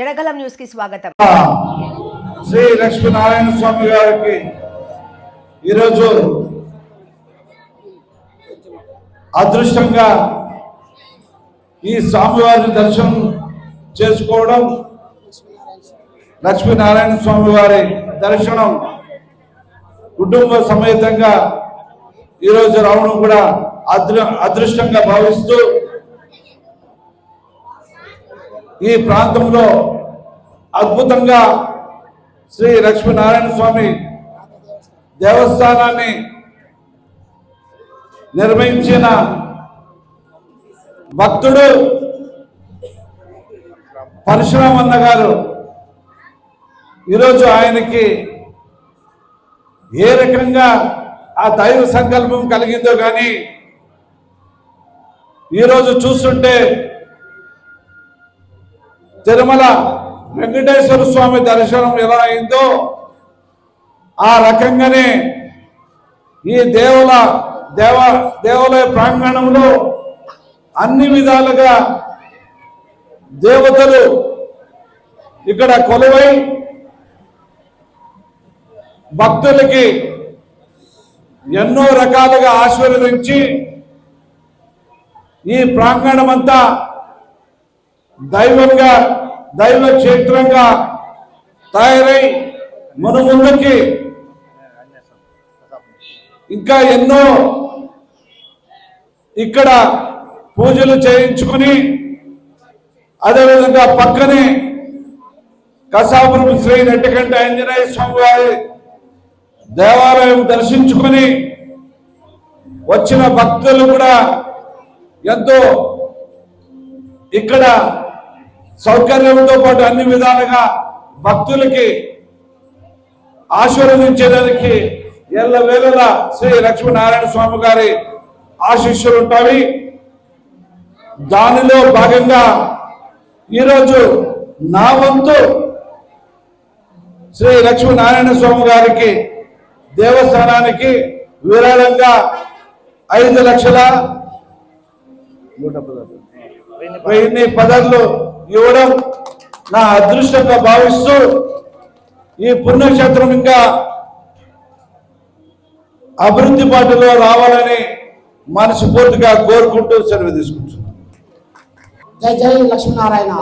జడగలం న్యూస్కి స్వాగతం. శ్రీ లక్ష్మీనారాయణ స్వామి గారికి ఈరోజు అదృష్టంగా ఈ స్వామివారిని దర్శనం చేసుకోవడం లక్ష్మీనారాయణ స్వామి వారి దర్శనం కుటుంబ సమేతంగా ఈరోజు రావడం కూడా అదృ అదృష్టంగా భావిస్తూ ఈ ప్రాంతంలో అద్భుతంగా శ్రీ లక్ష్మీనారాయణ స్వామి దేవస్థానాన్ని నిర్మించిన భక్తుడు పరశురామన్న గారు. ఈరోజు ఆయనకి ఏ రకంగా ఆ దైవ సంకల్పం కలిగిందో కానీ ఈరోజు చూస్తుంటే తిరుమల వెంకటేశ్వర స్వామి దర్శనం ఎలా అయిందో ఆ రకంగానే ఈ దేవుల దేవ దేవాలయ ప్రాంగణంలో అన్ని విధాలుగా దేవతలు ఇక్కడ కొలువై భక్తులకి ఎన్నో రకాలుగా ఆశీర్వదించి ఈ ప్రాంగణం అంతా దైవంగా దైవ క్షేత్రంగా తయారై మన ముందుకి ఇంకా ఎన్నో ఇక్కడ పూజలు చేయించుకుని అదేవిధంగా పక్కనే కసాపురం శ్రీ నెట్టికంటి ఆంజనేయ స్వామి వారి దేవాలయం దర్శించుకొని వచ్చిన భక్తులు కూడా ఎంతో ఇక్కడ సౌకర్యంతో పాటు అన్ని విధాలుగా భక్తులకి ఆశీర్వదించేదానికి ఎల్ల వేళల శ్రీ లక్ష్మీనారాయణ స్వామి గారి ఆశీస్సులు ఉంటాయి. దానిలో భాగంగా ఈరోజు నా వంతు శ్రీ లక్ష్మీనారాయణ స్వామి గారికి దేవస్థానానికి విరాళంగా ఐదు లక్షల వెయ్యి పదర్లు ఇవ్వడం నా అదృష్టంగా భావిస్తూ ఈ పుణ్యక్షేత్రం ఇంకా అభివృద్ధి బాటలో రావాలని మనస్ఫూర్తిగా కోరుకుంటూ సెలవు తీసుకుంటున్నాను. జై జై లక్ష్మీనారాయణ.